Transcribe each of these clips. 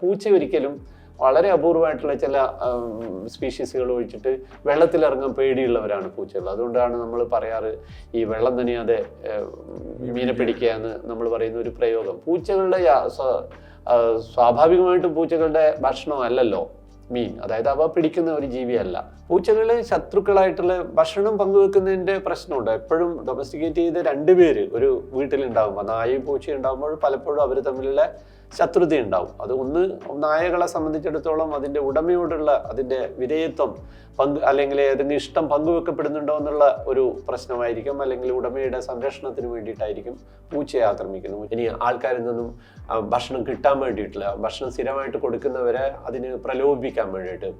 പൂച്ച ഒരിക്കലും വളരെ അപൂർവമായിട്ടുള്ള ചില സ്പീഷീസുകൾ ഒഴിച്ചിട്ട് വെള്ളത്തിലിറങ്ങാൻ പേടിയുള്ളവരാണ് പൂച്ചകൾ. അതുകൊണ്ടാണ് നമ്മൾ പറയാറ് ഈ വെള്ളം തന്നെയാതെ മീനെ പിടിക്കുക എന്ന് നമ്മൾ പറയുന്ന ഒരു പ്രയോഗം. പൂച്ചകളുടെ സ്വാഭാവികമായിട്ടും പൂച്ചകളുടെ ഭക്ഷണം അല്ലല്ലോ മീൻ. അതായത് അവ പിടിക്കുന്ന ഒരു ജീവിയല്ല. പൂച്ചകൾ ശത്രുക്കളായിട്ടുള്ള ഭക്ഷണം പങ്കുവെക്കുന്നതിന്റെ പ്രശ്നമുണ്ട്. എപ്പോഴും ഡൊമസ്റ്റിക്കേറ്റ് ചെയ്ത രണ്ടുപേര് ഒരു വീട്ടിലുണ്ടാകുമ്പോൾ നായയും പൂച്ചയും ഉണ്ടാകുമ്പോൾ പലപ്പോഴും അവർ തമ്മിലുള്ള ശത്രുത ഉണ്ടാവും അത് ഒന്ന് നായകളെ സംബന്ധിച്ചിടത്തോളം അതിന്റെ ഉടമയോടുള്ള അതിന്റെ വിധേയത്വം പങ്ക് അല്ലെങ്കിൽ ഏതെങ്കിലും ഇഷ്ടം പങ്കുവെക്കപ്പെടുന്നുണ്ടോ എന്നുള്ള ഒരു പ്രശ്നമായിരിക്കും. അല്ലെങ്കിൽ ഉടമയുടെ സംരക്ഷണത്തിന് വേണ്ടിയിട്ടായിരിക്കും പൂച്ചയെ ആക്രമിക്കുന്നു ഇനി ആൾക്കാരിൽ നിന്നും ഭക്ഷണം കിട്ടാൻ വേണ്ടിയിട്ടുള്ള ഭക്ഷണം സ്ഥിരമായിട്ട് കൊടുക്കുന്നവരെ അതിന് പ്രലോഭിപ്പിക്കാൻ വേണ്ടിയിട്ട്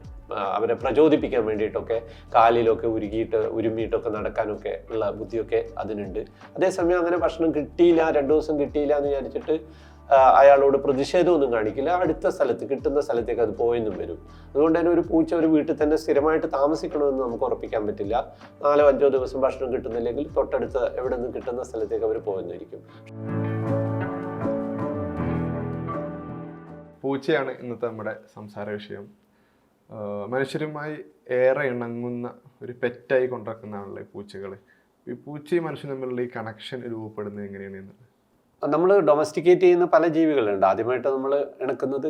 അവരെ പ്രചോദിപ്പിക്കാൻ വേണ്ടിയിട്ടൊക്കെ കാലിലൊക്കെ ഉരുകിയിട്ട് ഉരുമിയിട്ടൊക്കെ നടക്കാനൊക്കെ ഉള്ള ബുദ്ധിയൊക്കെ അതിനുണ്ട്. അതേസമയം അങ്ങനെ ഭക്ഷണം കിട്ടിയില്ല രണ്ടു ദിവസം കിട്ടിയില്ല എന്ന് വിചാരിച്ചിട്ട് അയാളോട് പ്രതിഷേധമൊന്നും കാണിക്കില്ല. അടുത്ത സ്ഥലത്ത് കിട്ടുന്ന സ്ഥലത്തേക്ക് അത് പോയെന്നും വരും. അതുകൊണ്ട് തന്നെ ഒരു പൂച്ച ഒരു വീട്ടിൽ തന്നെ സ്ഥിരമായിട്ട് താമസിക്കണമെന്ന് നമുക്ക് ഉറപ്പിക്കാൻ പറ്റില്ല. നാലോ അഞ്ചോ ദിവസം ഭക്ഷണം കിട്ടുന്നില്ലെങ്കിൽ തൊട്ടടുത്ത് എവിടെ നിന്ന് കിട്ടുന്ന സ്ഥലത്തേക്ക് അവർ പോയെന്നിരിക്കും പൂച്ചയാണ് ഇന്നത്തെ നമ്മുടെ സംസാര വിഷയം. മനുഷ്യരുമായി ഏറെ ഇണങ്ങുന്ന ഒരു പെറ്റായി കൊണ്ടിരിക്കുന്നതാണല്ലോ ഈ പൂച്ചകൾ ഈ പൂച്ചയും മനുഷ്യനും തമ്മിലുള്ള ഈ കണക്ഷൻ രൂപപ്പെടുന്നത് എങ്ങനെയാണ് എന്നുള്ളത്? നമ്മൾ ഡൊമസ്റ്റിക്കേറ്റ് ചെയ്യുന്ന പല ജീവികളുണ്ട്. ആദ്യമായിട്ട് നമ്മൾ ഇണക്കുന്നത്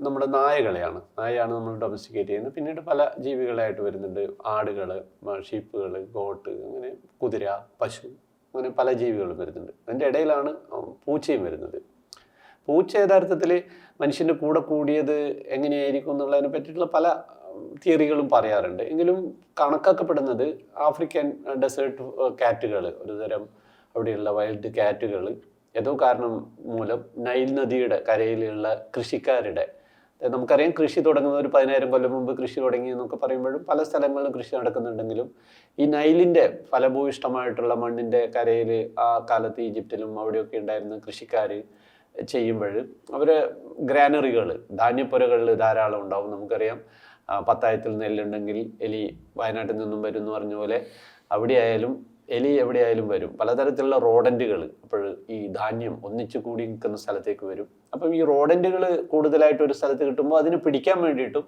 നമ്മുടെ നായകളെയാണ്. നായയാണ് നമ്മൾ ഡൊമസ്റ്റിക്കേറ്റ് ചെയ്യുന്നത്. പിന്നീട് പല ജീവികളായിട്ട് വരുന്നുണ്ട്. ആടുകൾ ഷീപ്പുകൾ ഗോട്ട് അങ്ങനെ കുതിര പശു അങ്ങനെ പല ജീവികളും വരുന്നുണ്ട്. അതിന്റെ ഇടയിലാണ് പൂച്ചയും വരുന്നത്. പൂച്ച യഥാർത്ഥത്തിൽ മനുഷ്യന്റെ കൂടെ കൂടിയത് എങ്ങനെയായിരിക്കും എന്നുള്ളതിനെ പറ്റിയിട്ടുള്ള പല തിയറികളും പറയാറുണ്ട്. എങ്കിലും കണക്കാക്കപ്പെടുന്നത് ആഫ്രിക്കൻ ഡെസേർട്ട് കാറ്റുകൾ ഒരുതരം അവിടെയുള്ള വൈൽഡ് കാറ്റുകൾ ഏതോ കാരണം മൂലം നൈൽ നദിയുടെ കരയിലുള്ള കൃഷിക്കാരുടെ നമുക്കറിയാം കൃഷി തുടങ്ങുന്ന ഒരു പതിനായിരം കൊല്ലം മുമ്പ് കൃഷി തുടങ്ങി എന്നൊക്കെ പറയുമ്പോഴും പല സ്ഥലങ്ങളിലും കൃഷി നടക്കുന്നുണ്ടെങ്കിലും ഈ നൈലിന്റെ ഫലഭൂയിഷ്ടമായിട്ടുള്ള മണ്ണിന്റെ കരയിൽ ആ കാലത്ത് ഈജിപ്തിലും അവിടെയൊക്കെ ഉണ്ടായിരുന്ന കൃഷിക്കാർ ചെയ്യുമ്പോൾ അവർ ഗ്രാനറികൾ ധാന്യപ്പുരകളിൽ ധാരാളം ഉണ്ടാവും. നമുക്കറിയാം പത്തായത്തിൽ നെല്ലുണ്ടെങ്കിൽ എലി വയനാട്ടിൽ നിന്നും വരും എന്ന് പറഞ്ഞ പോലെ അവിടെയായാലും എലി എവിടെയായാലും വരും. പലതരത്തിലുള്ള റോഡന്റുകൾ അപ്പോൾ ഈ ധാന്യം ഒന്നിച്ചു കൂടി നിൽക്കുന്ന സ്ഥലത്തേക്ക് വരും. അപ്പം ഈ റോഡന്റുകൾ കൂടുതലായിട്ട് ഒരു സ്ഥലത്ത് കിട്ടുമ്പോൾ അതിന് പിടിക്കാൻ വേണ്ടിയിട്ടും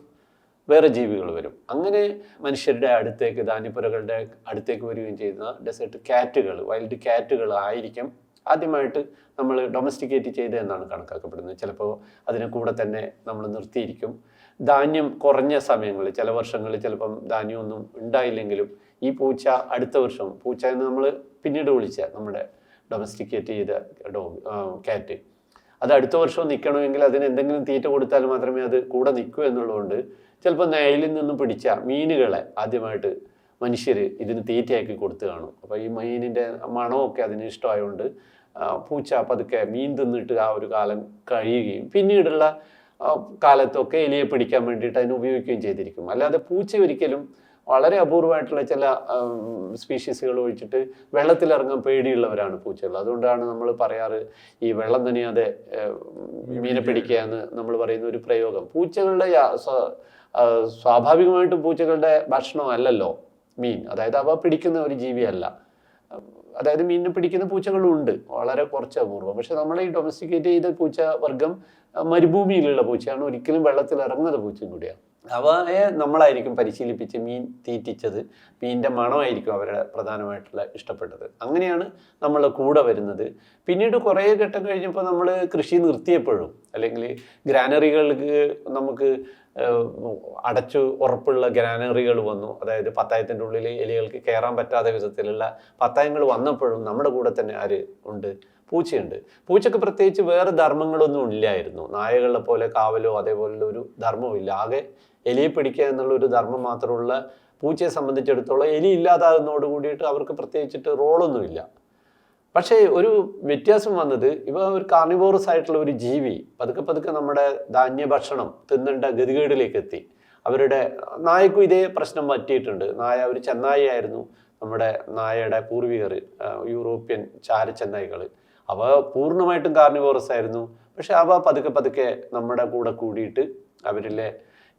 വേറെ ജീവികൾ വരും. അങ്ങനെ മനുഷ്യരുടെ അടുത്തേക്ക് ധാന്യപ്പുരകളുടെ അടുത്തേക്ക് വരികയും ചെയ്യുന്ന ഡെസേർട്ട് കാറ്റുകൾ വൈൽഡ് കാറ്റുകൾ ആയിരിക്കും ആദ്യമായിട്ട് നമ്മൾ ഡൊമസ്റ്റിക്കേറ്റ് ചെയ്ത് എന്നാണ് കണക്കാക്കപ്പെടുന്നത്. ചിലപ്പോൾ അതിനെ കൂടെ തന്നെ നമ്മൾ നിർത്തിയിരിക്കും. ധാന്യം കുറഞ്ഞ സമയങ്ങളിൽ ചില വർഷങ്ങളിൽ ചിലപ്പം ധാന്യമൊന്നും ഉണ്ടായില്ലെങ്കിലും ഈ പൂച്ച അടുത്ത വർഷം പൂച്ച എന്ന് നമ്മൾ പിന്നീട് വിളിച്ച നമ്മുടെ ഡൊമസ്റ്റിക്കേറ്റ് ചെയ്ത ഡോഗ് കാറ്റ് അത് അടുത്ത വർഷം നിൽക്കണമെങ്കിൽ അതിന് എന്തെങ്കിലും തീറ്റ കൊടുത്താൽ മാത്രമേ അത് കൂടെ നിൽക്കൂ എന്നുള്ളതുകൊണ്ട് ചിലപ്പോൾ നയലിൽ നിന്നും പിടിച്ച മീനുകളെ ആദ്യമായിട്ട് മനുഷ്യർ ഇതിന് തീറ്റയാക്കി കൊടുത്തു കാണും. അപ്പോൾ ഈ മീനിന്റെ മണമൊക്കെ അതിന് ഇഷ്ടമായതുകൊണ്ട് പൂച്ച പതുക്കെ മീൻ തിന്നിട്ട് ആ ഒരു കാലം കഴിയുകയും പിന്നീടുള്ള കാലത്തൊക്കെ എലിയെ പിടിക്കാൻ വേണ്ടിയിട്ട് അതിന് ഉപയോഗിക്കുകയും ചെയ്തിരിക്കും. അല്ലാതെ പൂച്ച ഒരിക്കലും വളരെ അപൂർവമായിട്ടുള്ള ചില സ്പീഷീസുകൾ ഒഴിച്ചിട്ട് വെള്ളത്തിലിറങ്ങാൻ പേടിയുള്ളവരാണ് പൂച്ചകൾ. അതുകൊണ്ടാണ് നമ്മൾ പറയാറ് ഈ വെള്ളം നനയാതെ മീനെ പിടിക്കുക എന്ന് നമ്മൾ പറയുന്ന ഒരു പ്രയോഗം. പൂച്ചകളുടെ സ്വാഭാവികമായിട്ടും പൂച്ചകളുടെ ഭക്ഷണം അല്ലല്ലോ മീൻ. അതായത് അവ പിടിക്കുന്ന ഒരു ജീവിയല്ല. അതായത് മീനിനെ പിടിക്കുന്ന പൂച്ചകളും ഉണ്ട് വളരെ കുറച്ച് അപൂർവം. പക്ഷെ നമ്മൾ ഈ ഡൊമസ്റ്റിക്കേറ്റ് ചെയ്ത പൂച്ച വർഗം മരുഭൂമിയിലുള്ള പൂച്ചയാണ്. ഒരിക്കലും വെള്ളത്തിൽ ഇറങ്ങുന്ന പൂച്ചയും കൂടിയാണ്. അവയെ നമ്മളായിരിക്കും പരിശീലിപ്പിച്ച് മീൻ തീറ്റിച്ചത് മീനിന്റെ മണമായിരിക്കും അവരുടെ പ്രധാനമായിട്ടുള്ള ഇഷ്ടപ്പെട്ടത്. അങ്ങനെയാണ് നമ്മൾ കൂടെ വരുന്നത്. പിന്നീട് കുറേ ഘട്ടം കഴിഞ്ഞപ്പോൾ നമ്മൾ കൃഷി നിർത്തിയപ്പോഴും അല്ലെങ്കിൽ ഗ്രാനറികൾക്ക് നമുക്ക് അടച്ചു ഉറപ്പുള്ള ഗ്രാനറികൾ വന്നു. അതായത് പത്തായത്തിന്റെ ഉള്ളിൽ എലികൾക്ക് കയറാൻ പറ്റാത്ത വിധത്തിലുള്ള പത്തായങ്ങൾ വന്നപ്പോഴും നമ്മുടെ കൂടെ തന്നെ ആര് ഉണ്ട്? പൂച്ചയുണ്ട്. പൂച്ചക്ക് പ്രത്യേകിച്ച് വേറെ ധർമ്മങ്ങളൊന്നും ഇല്ലായിരുന്നു. നായകളെ പോലെ കാവലോ അതേപോലുള്ള ഒരു ധർമ്മവും ഇല്ല ആകെ എലിയെ പിടിക്കുക എന്നുള്ള ഒരു ധർമ്മം മാത്രമുള്ള പൂച്ചയെ സംബന്ധിച്ചിടത്തോളം എലി ഇല്ലാതാകുന്നതോട് കൂടിയിട്ട് അവർക്ക് പ്രത്യേകിച്ചിട്ട് റോളൊന്നുമില്ല. പക്ഷേ ഒരു വ്യത്യാസം വന്നത് ഇവ ഒരു കാർണിവോറസ് ആയിട്ടുള്ള ഒരു ജീവി പതുക്കെ പതുക്കെ നമ്മുടെ ധാന്യഭക്ഷണം തിന്നേണ്ട ഗതികേടിലേക്ക് എത്തി അവരുടെ നായക്കും ഇതേ പ്രശ്നം പറ്റിയിട്ടുണ്ട്. നായ ഒരു ചെന്നായി ആയിരുന്നു നമ്മുടെ നായയുടെ പൂർവികർ യൂറോപ്യൻ ചാര ചെന്നായികൾ. അവ പൂർണമായിട്ടും കാർണിവോറസ് ആയിരുന്നു. പക്ഷെ അവ പതുക്കെ പതുക്കെ നമ്മുടെ കൂടെ കൂടിയിട്ട് അവരിലെ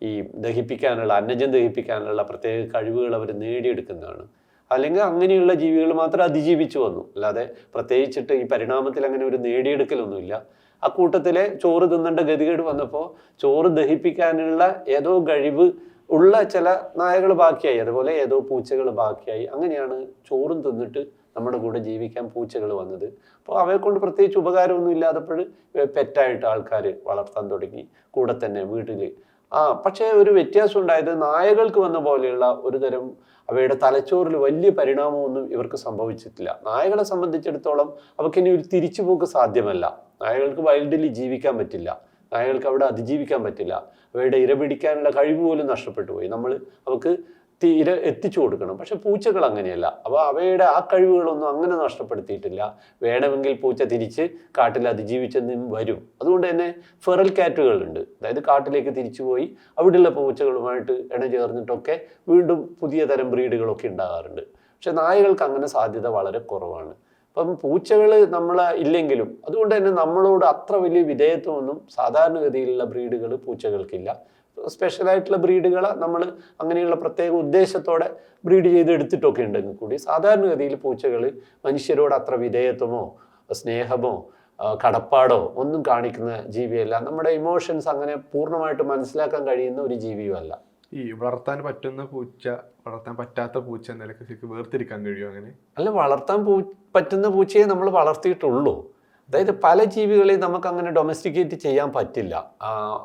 ഈ ദഹിപ്പിക്കാനുള്ള അന്നജം ദഹിപ്പിക്കാനുള്ള പ്രത്യേക കഴിവുകൾ അവർ നേടിയെടുക്കുന്നതാണ്. അല്ലെങ്കിൽ അങ്ങനെയുള്ള ജീവികൾ മാത്രം അതിജീവിച്ചു വന്നു. അല്ലാതെ പ്രത്യേകിച്ചിട്ട് ഈ പരിണാമത്തിൽ അങ്ങനെ ഒരു നേടിയെടുക്കലൊന്നുമില്ല. ആ കൂട്ടത്തിലെ ചോറ് തിന്നേണ്ട ഗതികേട് വന്നപ്പോൾ ചോറ് ദഹിപ്പിക്കാനുള്ള ഏതോ കഴിവ് ഉള്ള ചില നായകൾ ബാക്കിയായി. അതുപോലെ ഏതോ പൂച്ചകൾ ബാക്കിയായി. അങ്ങനെയാണ് ചോറും തിന്നിട്ട് നമ്മുടെ കൂടെ ജീവിക്കാൻ പൂച്ചകൾ വന്നത്. അപ്പോൾ അവയെ കൊണ്ട് പ്രത്യേകിച്ച് ഉപകാരമൊന്നും ഇല്ലാത്തപ്പോൾ പെറ്റായിട്ട് ആൾക്കാർ വളർത്താൻ തുടങ്ങി. കൂടെ തന്നെ വീട്ടിൽ പക്ഷേ ഒരു വ്യത്യാസം ഉണ്ടായത് നായകൾക്ക് വന്ന പോലെയുള്ള ഒരു തരം അവയുടെ തലച്ചോറിൽ വലിയ പരിണാമമൊന്നും ഇവർക്ക് സംഭവിച്ചിട്ടില്ല. നായകളെ സംബന്ധിച്ചിടത്തോളം ഇനി ഒരു തിരിച്ചുപോക്ക് സാധ്യമല്ല. നായകൾക്ക് വൈൽഡിൽ ജീവിക്കാൻ പറ്റില്ല. നായകൾക്ക് അവിടെ അതിജീവിക്കാൻ പറ്റില്ല. അവയുടെ ഇര പിടിക്കാനുള്ള കഴിവ് പോലും നഷ്ടപ്പെട്ടു പോയി. നമ്മൾ അവർക്ക് തി- ഇര എത്തിച്ചു കൊടുക്കണം. പക്ഷെ പൂച്ചകൾ അങ്ങനെയല്ല. അപ്പോൾ അവയുടെ ആ കഴിവുകളൊന്നും അങ്ങനെ നഷ്ടപ്പെടുത്തിയിട്ടില്ല. വേണമെങ്കിൽ പൂച്ച തിരിച്ച് കാട്ടിൽ അതിജീവിച്ചെന്നും വരും. അതുകൊണ്ട് തന്നെ ഫെറൽ കാറ്റുകളുണ്ട്. അതായത് കാട്ടിലേക്ക് തിരിച്ചു പോയി അവിടെയുള്ള പൂച്ചകളുമായിട്ട് ഇണചേർന്നിട്ടൊക്കെ വീണ്ടും പുതിയ തരം ബ്രീഡുകളൊക്കെ ഉണ്ടാകാറുണ്ട്. പക്ഷെ നായകൾക്ക് അങ്ങനെ സാധ്യത വളരെ കുറവാണ്. അപ്പം പൂച്ചകൾ നമ്മൾ ഇല്ലെങ്കിലും അതുകൊണ്ട് തന്നെ നമ്മളോട് അത്ര വലിയ വിധേയത്വമൊന്നും സാധാരണഗതിയിലുള്ള ബ്രീഡുകൾ പൂച്ചകൾക്കില്ല. സ്പെഷ്യലായിട്ടുള്ള ബ്രീഡുകളെ നമ്മൾ അങ്ങനെയുള്ള പ്രത്യേക ഉദ്ദേശത്തോടെ ബ്രീഡ് ചെയ്ത് എടുത്തിട്ടൊക്കെ ഉണ്ടെങ്കിൽ കൂടി. സാധാരണഗതിയിൽ പൂച്ചകൾ മനുഷ്യരോട് അത്ര വിധേയത്വമോ സ്നേഹമോ കടപ്പാടോ ഒന്നും കാണിക്കുന്ന ജീവിയല്ല. നമ്മുടെ ഇമോഷൻസ് അങ്ങനെ പൂർണമായിട്ട് മനസ്സിലാക്കാൻ കഴിയുന്ന ഒരു ജീവിയുമല്ല ഈ വളർത്താൻ പറ്റുന്ന പൂച്ച വളർത്താൻ പറ്റാത്ത പൂച്ച എന്ന നിലയ്ക്ക് ശരിക്കും വേർതിരിക്കാൻ കഴിയുമോ അങ്ങനെ? അല്ല വളർത്താൻ പൂ പറ്റുന്ന പൂച്ചയെ നമ്മൾ വളർത്തിയിട്ടുള്ളൂ. അതായത് പല ജീവികളെയും നമുക്ക് അങ്ങനെ ഡൊമസ്റ്റിക്കേറ്റ് ചെയ്യാൻ പറ്റില്ല.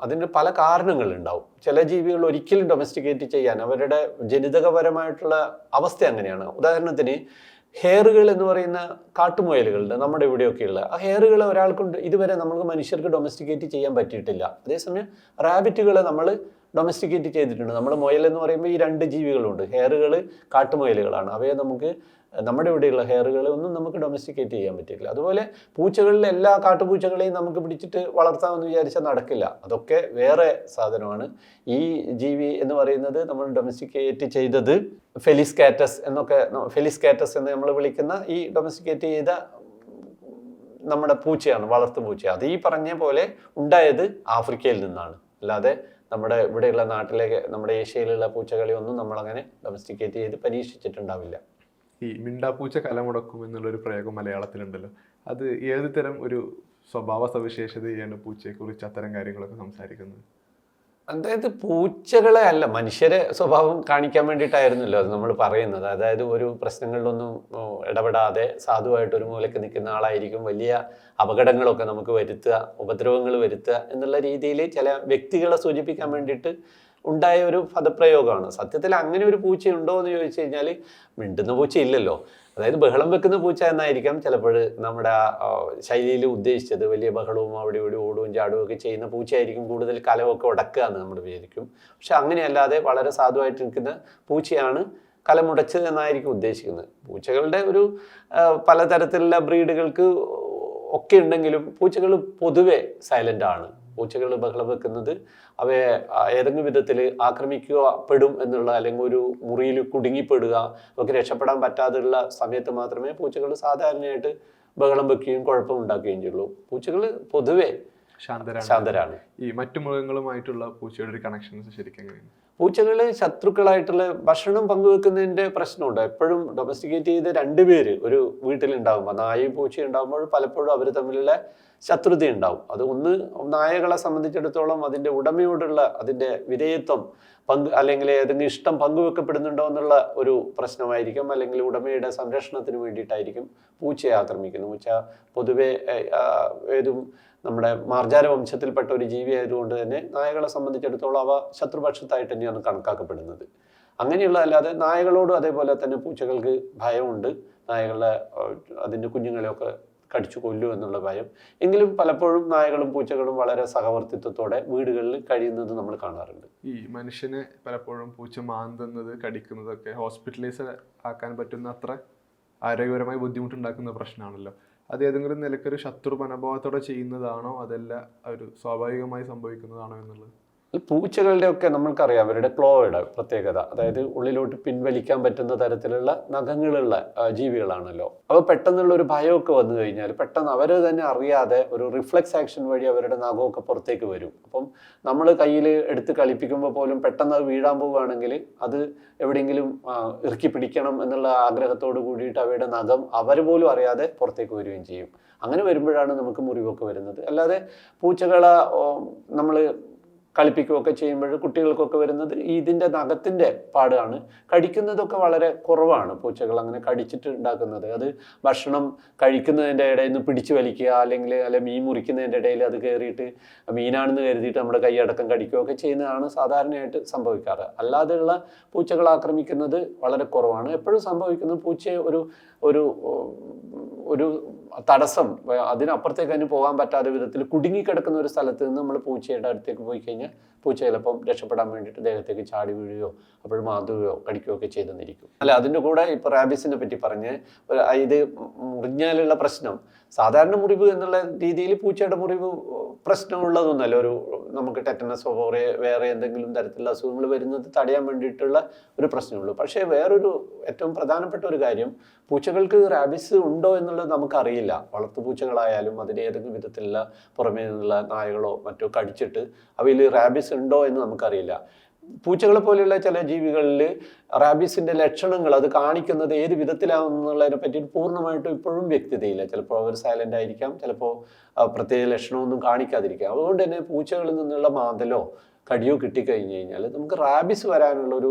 അതിന് പല കാരണങ്ങളുണ്ടാവും. ചില ജീവികൾ ഒരിക്കലും ഡൊമസ്റ്റിക്കേറ്റ് ചെയ്യാൻ അവരുടെ ജനിതകപരമായിട്ടുള്ള അവസ്ഥ അങ്ങനെയാണ്. ഉദാഹരണത്തിന് ഹെയറുകൾ എന്ന് പറയുന്ന കാട്ടുമുയലുകളുണ്ട് നമ്മുടെ ഇവിടെയൊക്കെയുള്ള. ആ ഹെയറുകൾ ഒരാൾക്കുണ്ട് ഇതുവരെ നമുക്ക് മനുഷ്യർക്ക് ഡൊമസ്റ്റിക്കേറ്റ് ചെയ്യാൻ പറ്റിയിട്ടില്ല. അതേസമയം റാബിറ്റുകളെ നമ്മൾ ഡൊമസ്റ്റിക്കേറ്റ് ചെയ്തിട്ടുണ്ട്. നമ്മൾ മുയൽ എന്ന് പറയുമ്പോൾ ഈ രണ്ട് ജീവികളുണ്ട്. ഹെയറുകൾ കാട്ടുമുയലുകളാണ്. അവയെ നമുക്ക് നമ്മുടെ ഇവിടെയുള്ള ഹെയറുകളെ ഒന്നും നമുക്ക് ഡൊമസ്റ്റിക്കേറ്റ് ചെയ്യാൻ പറ്റില്ല അതുപോലെ പൂച്ചകളിലെ എല്ലാ കാട്ടുപൂച്ചകളെയും നമുക്ക് പിടിച്ചിട്ട് വളർത്താമെന്ന് വിചാരിച്ചാൽ നടക്കില്ല. അതൊക്കെ വേറെ സാധനമാണ്. ഈ ജീവി എന്ന് പറയുന്നത് നമ്മൾ ഡൊമസ്റ്റിക്കേറ്റ് ചെയ്തത് ഫെലിസ്കാറ്റസ് എന്നൊക്കെ ഫെലിസ്കാറ്റസ് എന്ന് നമ്മൾ വിളിക്കുന്ന ഈ ഡൊമസ്റ്റിക്കേറ്റ് ചെയ്ത നമ്മുടെ പൂച്ചയാണ് വളർത്തു പൂച്ച അത് ഈ പറഞ്ഞ പോലെ ഉണ്ടായത് ആഫ്രിക്കയിൽ നിന്നാണ്. അല്ലാതെ നമ്മുടെ ഇവിടെയുള്ള നാട്ടിലെ നമ്മുടെ ഏഷ്യയിലുള്ള പൂച്ചകളി ഒന്നും നമ്മളങ്ങനെ ഡൊമസ്റ്റിക്കേറ്റ് ചെയ്ത് പരീക്ഷിച്ചിട്ടുണ്ടാവില്ല. ഈ മിണ്ടാപ്പൂച്ച കലമുടക്കും എന്നുള്ളൊരു പ്രയോഗം മലയാളത്തിലുണ്ടല്ലോ. അത് ഏത് തരം ഒരു സ്വഭാവ സവിശേഷതയാണ് പൂച്ചയെക്കുറിച്ച് അത്തരം കാര്യങ്ങളൊക്കെ സംസാരിക്കുന്നത്? അതായത് പൂച്ചകളെ അല്ല മനുഷ്യരെ സ്വഭാവം കാണിക്കാൻ വേണ്ടിയിട്ടായിരുന്നല്ലോ അത് നമ്മൾ പറയുന്നത്. അതായത് ഒരു പ്രശ്നങ്ങളിലൊന്നും ഇടപെടാതെ സാധുവായിട്ട് ഒരു മൂലയ്ക്ക് നിൽക്കുന്ന ആളായിരിക്കും. വലിയ അപകടങ്ങളൊക്കെ നമുക്ക് വരുത്തുക ഉപദ്രവങ്ങൾ വരുത്തുക എന്നുള്ള രീതിയിൽ ചില വ്യക്തികളെ സൂചിപ്പിക്കാൻ വേണ്ടിയിട്ട് ഉണ്ടായ ഒരു പദപ്രയോഗമാണ്. സത്യത്തിൽ അങ്ങനെ ഒരു പൂച്ച ഉണ്ടോ എന്ന് ചോദിച്ചു കഴിഞ്ഞാൽ മിണ്ടുന്ന പൂച്ച ഇല്ലല്ലോ. അതായത് ബഹളം വെക്കുന്ന പൂച്ച എന്നായിരിക്കാം ചിലപ്പോൾ നമ്മുടെ ശൈലിയിൽ ഉദ്ദേശിച്ചത്. വലിയ ബഹളവും അവിടെ ഇവിടെ ഓടുകയും ചാടുകയും ഒക്കെ ചെയ്യുന്ന പൂച്ചയായിരിക്കും കൂടുതൽ കലമൊക്കെ ഉടക്കുക എന്ന് നമ്മൾ വിചാരിക്കും. പക്ഷെ അങ്ങനെയല്ലാതെ വളരെ സാധുവായിട്ട് നിൽക്കുന്ന പൂച്ചയാണ് കലമുടച്ചത് എന്നായിരിക്കും ഉദ്ദേശിക്കുന്നത്. പൂച്ചകളുടെ ഒരു പലതരത്തിലുള്ള ബ്രീഡുകൾക്ക് ഒക്കെ ഉണ്ടെങ്കിലും പൂച്ചകൾ പൊതുവെ സൈലന്റ് ആണ്. പൂച്ചകൾ ബഹളം വെക്കുന്നത് അവയെ ഏതെങ്കിലും വിധത്തിൽ ആക്രമിക്കപ്പെടും എന്നുള്ള അല്ലെങ്കിൽ ഒരു മുറിയിൽ കുടുങ്ങിപ്പെടുക അവർക്ക് രക്ഷപ്പെടാൻ പറ്റാതെയുള്ള സമയത്ത് മാത്രമേ പൂച്ചകൾ സാധാരണയായിട്ട് ബഹളം വെക്കുകയും കുഴപ്പമുണ്ടാക്കുകയും ചെയ്യുള്ളൂ. പൂച്ചകൾ പൊതുവെ ശാന്തരാണ്. ശാന്തരാണ്. ഈ മറ്റു മൃഗങ്ങളുമായിട്ടുള്ള പൂച്ചയുടെ ഒരു കണക്ഷൻസ് ശരിക്കും എങ്ങനെയാണ്? പൂച്ചകൾ ശത്രുക്കളായിട്ടുള്ള ഭക്ഷണം പങ്കുവെക്കുന്നതിന്റെ പ്രശ്നമുണ്ട്. എപ്പോഴും ഡൊമസ്റ്റിക്കേറ്റ് ചെയ്ത രണ്ടുപേര് ഒരു വീട്ടിലുണ്ടാകുമ്പോൾ നായയും പൂച്ചയും ഉണ്ടാകുമ്പോൾ പലപ്പോഴും അവർ തമ്മിലുള്ള ശത്രുത ഉണ്ടാവും അത് ഒന്ന് നായകളെ സംബന്ധിച്ചിടത്തോളം അതിന്റെ ഉടമയോടുള്ള അതിന്റെ വിധേയത്വം പങ്ക് അല്ലെങ്കിൽ ഏതെങ്കിലും ഇഷ്ടം പങ്കുവെക്കപ്പെടുന്നുണ്ടോ എന്നുള്ള ഒരു പ്രശ്നമായിരിക്കും. അല്ലെങ്കിൽ ഉടമയുടെ സംരക്ഷണത്തിന് വേണ്ടിയിട്ടായിരിക്കും പൂച്ചയെ ആക്രമിക്കുന്നത്. പൂച്ച പൊതുവെ ഏതും നമ്മുടെ മാർജാര വംശത്തിൽപ്പെട്ട ഒരു ജീവി ആയതുകൊണ്ട് തന്നെ നായകളെ സംബന്ധിച്ചിടത്തോളം അവ ശത്രുപക്ഷത്തായിട്ട് തന്നെയാണ് കണക്കാക്കപ്പെടുന്നത്. അങ്ങനെയുള്ള അല്ലാതെ നായകളോടും അതേപോലെ തന്നെ പൂച്ചകൾക്ക് ഭയമുണ്ട്. നായകളെ അതിന്റെ കുഞ്ഞുങ്ങളെയൊക്കെ കടിച്ചു കൊല്ലു എന്നുള്ള ഭയം. എങ്കിലും പലപ്പോഴും നായകളും പൂച്ചകളും വളരെ സഹവർത്തിത്വത്തോടെ വീടുകളിൽ കഴിയുന്നത് നമ്മൾ കാണാറുണ്ട്. ഈ മനുഷ്യനെ പലപ്പോഴും പൂച്ച മാന്തുന്നത് കടിക്കുന്നതൊക്കെ ഹോസ്പിറ്റലൈസ് ആക്കാൻ പറ്റുന്ന അത്ര ആരോഗ്യപരമായി ബുദ്ധിമുട്ടുണ്ടാക്കുന്ന പ്രശ്നമാണല്ലോ. അത് ഏതെങ്കിലും നിലക്കൊരു ശത്രു മനോഭാവത്തോടെ ചെയ്യുന്നതാണോ അതല്ല ഒരു സ്വാഭാവികമായി സംഭവിക്കുന്നതാണോ എന്നുള്ളത്? പൂച്ചകളുടെ ഒക്കെ നമ്മൾക്കറിയാം അവരുടെ ക്ലോയുടെ പ്രത്യേകത. അതായത് ഉള്ളിലോട്ട് പിൻവലിക്കാൻ പറ്റുന്ന തരത്തിലുള്ള നഖങ്ങളുള്ള ജീവികളാണല്ലോ. അപ്പോൾ പെട്ടെന്നുള്ള ഒരു ഭയമൊക്കെ വന്നു കഴിഞ്ഞാൽ പെട്ടെന്ന് അവർ തന്നെ അറിയാതെ ഒരു റിഫ്ലക്സ് ആക്ഷൻ വഴി അവരുടെ നഖമൊക്കെ പുറത്തേക്ക് വരും. അപ്പം നമ്മൾ കയ്യിൽ എടുത്ത് കളിപ്പിക്കുമ്പോൾ പോലും പെട്ടെന്ന് അത് വീഴാൻ പോവുകയാണെങ്കിൽ അത് എവിടെയെങ്കിലും ഇറുക്കി പിടിക്കണം എന്നുള്ള ആഗ്രഹത്തോട് കൂടിയിട്ട് അവയുടെ നഖം അവർ പോലും അറിയാതെ പുറത്തേക്ക് വരികയും ചെയ്യും. അങ്ങനെ വരുമ്പോഴാണ് നമുക്ക് മുറിവൊക്കെ വരുന്നത്. അല്ലാതെ പൂച്ചകളെ നമ്മൾ കളിപ്പിക്കുകയൊക്കെ ചെയ്യുമ്പോൾ കുട്ടികൾക്കൊക്കെ വരുന്നത് ഇതിന്റെ നഖത്തിന്റെ പാടാണ്. കടിക്കുന്നതൊക്കെ വളരെ കുറവാണ് പൂച്ചകൾ അങ്ങനെ കടിച്ചിട്ട് ഉണ്ടാക്കുന്നത്. അത് ഭക്ഷണം കഴിക്കുന്നതിന്റെ ഇടയിൽ നിന്ന് പിടിച്ചു വലിക്കുക അല്ലെങ്കിൽ അല്ലെ മീൻ മുറിക്കുന്നതിന്റെ ഇടയിൽ അത് കയറിയിട്ട് മീനാണെന്ന് കരുതിയിട്ട് നമ്മുടെ കൈയടക്കം കടിക്കുകയൊക്കെ ചെയ്യുന്നതാണ് സാധാരണയായിട്ട് സംഭവിക്കാറ്. അല്ലാതെയുള്ള പൂച്ചകൾ ആക്രമിക്കുന്നത് വളരെ കുറവാണ്. എപ്പോഴും സംഭവിക്കുന്നത് പൂച്ചയെ ഒരു ഒരു ഒരു തടസ്സം അതിനപ്പുറത്തേക്ക് അതിന് പോകാൻ പറ്റാത്ത വിധത്തിൽ കുടുങ്ങിക്കിടക്കുന്ന ഒരു സ്ഥലത്ത് നിന്ന് നമ്മൾ പൂച്ചയുടെ അടുത്തേക്ക് പോയി കഴിഞ്ഞാൽ പൂച്ച ചിലപ്പം രക്ഷപ്പെടാൻ വേണ്ടിയിട്ട് ദേഹത്തേക്ക് ചാടി വീഴുകയോ അപ്പോൾ മാതുകയോ കടിക്കുകയോ ഒക്കെ ചെയ്തെന്നിരിക്കും അല്ല അതിന്റെ കൂടെ ഇപ്പോൾ റാബിസിനെ പറ്റി പറഞ്ഞ് ഇത് മുറിഞ്ഞാലുള്ള പ്രശ്നം സാധാരണ മുറിവ് എന്നുള്ള രീതിയിൽ പൂച്ചയുടെ മുറിവ് പ്രശ്നമുള്ളതൊന്നുമല്ല. ഒരു നമുക്ക് ടെറ്റനസോ വേറെ വേറെ എന്തെങ്കിലും തരത്തിലുള്ള അസുഖങ്ങൾ വരുന്നത് തടയാൻ വേണ്ടിയിട്ടുള്ള ഒരു പ്രശ്നമുള്ളൂ. പക്ഷേ വേറൊരു ഏറ്റവും പ്രധാനപ്പെട്ട ഒരു കാര്യം പൂച്ചകൾക്ക് റാബിസ് ഉണ്ടോ എന്നുള്ളത് നമുക്കറിയില്ല. വളർത്തു പൂച്ചകളായാലും അതിന് ഏതെങ്കിലും വിധത്തിലുള്ള പുറമേ നിന്നുള്ള നായകളോ മറ്റോ കടിച്ചിട്ട് അവയിൽ റാബിസ് ഉണ്ടോ എന്ന് നമുക്കറിയില്ല. പൂച്ചകളെ പോലെയുള്ള ചില ജീവികളിൽ റാബീസിന്റെ ലക്ഷണങ്ങൾ അത് കാണിക്കുന്നത് ഏത് വിധത്തിലാണെന്നുള്ളതിനെ പറ്റി പൂർണമായിട്ടും ഇപ്പോഴും വ്യക്തതയില്ല. ചിലപ്പോൾ അവർ സൈലന്റ് ആയിരിക്കാം ചിലപ്പോൾ പ്രത്യേക ലക്ഷണമൊന്നും കാണിക്കാതിരിക്കാം. അതുകൊണ്ട് തന്നെ പൂച്ചകളിൽ നിന്നുള്ള മാതലോ കടിയോ കിട്ടിക്കഴിഞ്ഞ് കഴിഞ്ഞാൽ നമുക്ക് റാബിസ് വരാനുള്ള ഒരു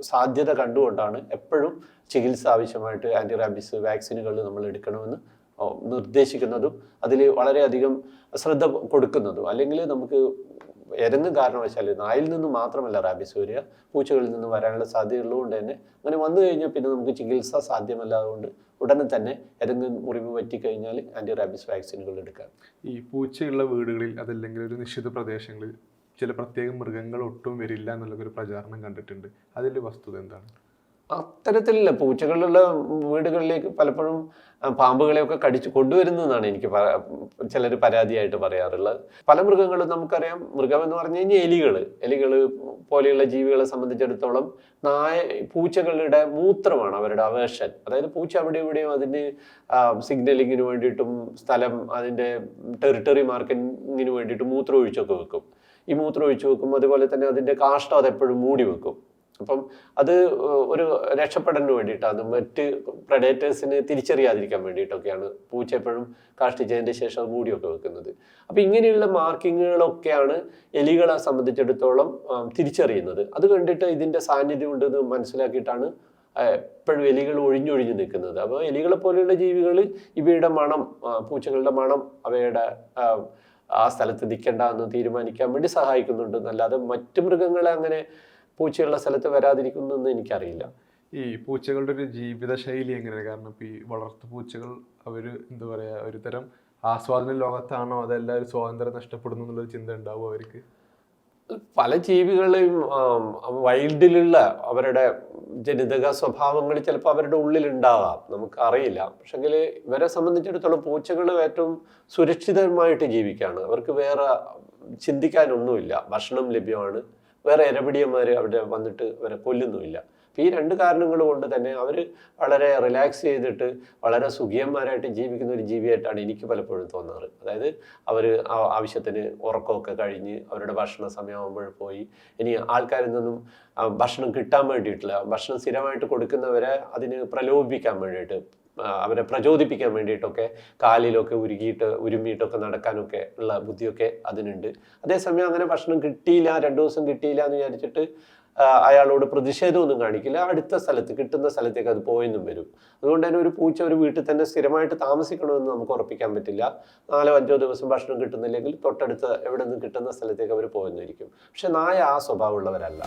സാധ്യത കണ്ടുകൊണ്ടാണ് എപ്പോഴും ചികിത്സ ആവശ്യമായിട്ട് ആന്റി റാബിസ് വാക്സിനുകൾ നമ്മൾ എടുക്കണമെന്ന് നിർദ്ദേശിക്കുന്നതും അതിൽ വളരെയധികം ശ്രദ്ധ കൊടുക്കുന്നതും. അല്ലെങ്കിൽ നമുക്ക് ഏതെങ്കിലും കാരണവശാൽ നായിൽ നിന്ന് മാത്രമല്ല റാബി സൂര്യ പൂച്ചകളിൽ നിന്ന് വരാനുള്ള സാധ്യതയുള്ളതുകൊണ്ട് തന്നെ അങ്ങനെ വന്നു കഴിഞ്ഞാൽ പിന്നെ നമുക്ക് ചികിത്സ സാധ്യമല്ലാതുകൊണ്ട് ഉടനെ തന്നെ ഏതെങ്കിലും മുറിവ് പറ്റിക്കഴിഞ്ഞാൽ ആന്റി റാബിസ് വാക്സിനുകൾ എടുക്കാം. ഈ പൂച്ചയുള്ള വീടുകളിൽ അതല്ലെങ്കിൽ ഒരു നിശ്ചിത പ്രദേശങ്ങളിൽ ചില പ്രത്യേക മൃഗങ്ങൾ ഒട്ടും വരില്ല എന്നുള്ളൊരു പ്രചാരണം കണ്ടിട്ടുണ്ട്. അതിന്റെ വസ്തുത എന്താണ്? അത്തരത്തിലുള്ള പൂച്ചകളുള്ള വീടുകളിലേക്ക് പലപ്പോഴും പാമ്പുകളെയൊക്കെ കടിച്ചു കൊണ്ടുവരുന്നതാണ് എനിക്ക് ചിലർ പരാതിയായിട്ട് പറയാറുള്ളത്. പല മൃഗങ്ങളും നമുക്കറിയാം മൃഗം എന്ന് പറഞ്ഞു കഴിഞ്ഞാൽ എലികൾ എലികൾ പോലെയുള്ള ജീവികളെ സംബന്ധിച്ചിടത്തോളം നായ പൂച്ചകളുടെ മൂത്രമാണ് അവരുടെ അവേഷൻ അതായത് പൂച്ച അവിടെ ഇവിടെയും അതിന് സിഗ്നലിങ്ങിന് വേണ്ടിയിട്ടും സ്ഥലം അതിന്റെ ടെറിട്ടറി മാർക്കിങ്ങിന് വേണ്ടിയിട്ട് മൂത്രം ഒഴിച്ചൊക്കെ വെക്കും. ഈ മൂത്രം ഒഴിച്ചു വെക്കും അതുപോലെ തന്നെ അതിന്റെ കാഷ്ടം അതെപ്പോഴും മൂടി വെക്കും. അപ്പം അത് ഒരു രക്ഷപ്പെടലിന് വേണ്ടിയിട്ടാണ്. മറ്റ് പ്രഡേറ്റേഴ്സിന് തിരിച്ചറിയാതിരിക്കാൻ വേണ്ടിയിട്ടൊക്കെയാണ് പൂച്ച എപ്പോഴും കാഷ്ടിച്ചതിന്റെ ശേഷം അത് മൂടിയൊക്കെ വെക്കുന്നത്. അപ്പം ഇങ്ങനെയുള്ള മാർക്കിങ്ങുകളൊക്കെയാണ് എലികളെ സംബന്ധിച്ചിടത്തോളം തിരിച്ചറിയുന്നത്. അത് കണ്ടിട്ട് ഇതിന്റെ സാന്നിധ്യം ഉണ്ടെന്ന് മനസ്സിലാക്കിയിട്ടാണ് എപ്പോഴും എലികൾ ഒഴിഞ്ഞൊഴിഞ്ഞ് നിൽക്കുന്നത്. അപ്പോൾ എലികളെ പോലെയുള്ള ജീവികൾ ഇവയുടെ മണം പൂച്ചകളുടെ മണം അവയുടെ ആ സ്ഥലത്ത് നിൽക്കേണ്ട എന്ന് തീരുമാനിക്കാൻ വേണ്ടി സഹായിക്കുന്നുണ്ട്. എന്നല്ലാതെ മറ്റു മൃഗങ്ങളെ അങ്ങനെ പൂച്ചയുള്ള സ്ഥലത്ത് വരാതിരിക്കുന്നതെന്ന് എനിക്കറിയില്ല. ഈ പൂച്ചകളുടെ ഒരു ജീവിത ശൈലി എങ്ങനെയാണ്? കാരണം ഇപ്പോൾ ഈ വളർത്തു പൂച്ചകൾ അവർ എന്താ പറയുക ഒരു തരം ആസ്വാദന ലോകത്താണോ? അതല്ല ഒരു സ്വാതന്ത്ര്യം നഷ്ടപ്പെടുന്നു എന്നുള്ളൊരു ചിന്ത ഉണ്ടാവും അവർക്ക്? പല ജീവികളെയും വൈൽഡിലുള്ള അവരുടെ ജനിതക സ്വഭാവങ്ങൾ ചിലപ്പോൾ അവരുടെ ഉള്ളിലുണ്ടാകാം നമുക്ക് അറിയില്ല. പക്ഷെങ്കിൽ ഇവരെ സംബന്ധിച്ചിടത്തോളം പൂച്ചകൾ ഏറ്റവും സുരക്ഷിതമായിട്ട് ജീവിക്കുകയാണ് അവർക്ക് വേറെ ചിന്തിക്കാനൊന്നുമില്ല. ഭക്ഷണം ലഭ്യമാണ്. വേറെ ഇരപിടിയന്മാർ അവിടെ വന്നിട്ട് വരെ കൊല്ലുന്നുമില്ല. ഈ രണ്ട് കാരണങ്ങൾ കൊണ്ട് തന്നെ അവർ വളരെ റിലാക്സ് ചെയ്തിട്ട് വളരെ സുഖിയന്മാരായിട്ട് ജീവിക്കുന്ന ഒരു ജീവിയായിട്ടാണ് എനിക്ക് പലപ്പോഴും തോന്നാറ്. അതായത് അവർ ആവശ്യത്തിന് ഉറക്കമൊക്കെ കഴിഞ്ഞ് അവരുടെ ഭക്ഷണ സമയമാകുമ്പോൾ പോയി. ഇനി ആൾക്കാരിൽ നിന്നും ഭക്ഷണം കിട്ടാൻ വേണ്ടിയിട്ടുള്ള ഭക്ഷണം സ്ഥിരമായിട്ട് കൊടുക്കുന്നവരെ അതിന് പ്രലോഭിപ്പിക്കാൻ വേണ്ടിയിട്ട് അവരെ പ്രചോദിപ്പിക്കാൻ വേണ്ടിയിട്ടൊക്കെ കാലിലൊക്കെ ഉരുകിയിട്ട് ഉരുമിയിട്ടൊക്കെ നടക്കാനൊക്കെ ഉള്ള ബുദ്ധിയൊക്കെ അതിനുണ്ട്. അതേസമയം അങ്ങനെ ഭക്ഷണം കിട്ടിയില്ല രണ്ടു ദിവസം കിട്ടിയില്ല എന്ന് വിചാരിച്ചിട്ട് അയാളോട് പ്രതിഷേധമൊന്നും കാണിക്കില്ല. അടുത്ത സ്ഥലത്ത് കിട്ടുന്ന സ്ഥലത്തേക്ക് അത് പോയെന്നും വരും. അതുകൊണ്ട് തന്നെ ഒരു പൂച്ച ഒരു വീട്ടിൽ തന്നെ സ്ഥിരമായിട്ട് താമസിക്കണമെന്ന് നമുക്ക് ഉറപ്പിക്കാൻ പറ്റില്ല. നാലോ അഞ്ചോ ദിവസം ഭക്ഷണം കിട്ടുന്നില്ലെങ്കിൽ തൊട്ടടുത്ത് എവിടെ നിന്ന് കിട്ടുന്ന സ്ഥലത്തേക്ക് അവർ പോയെന്നിരിക്കും പക്ഷെ നായ ആ സ്വഭാവമുള്ളവരല്ല.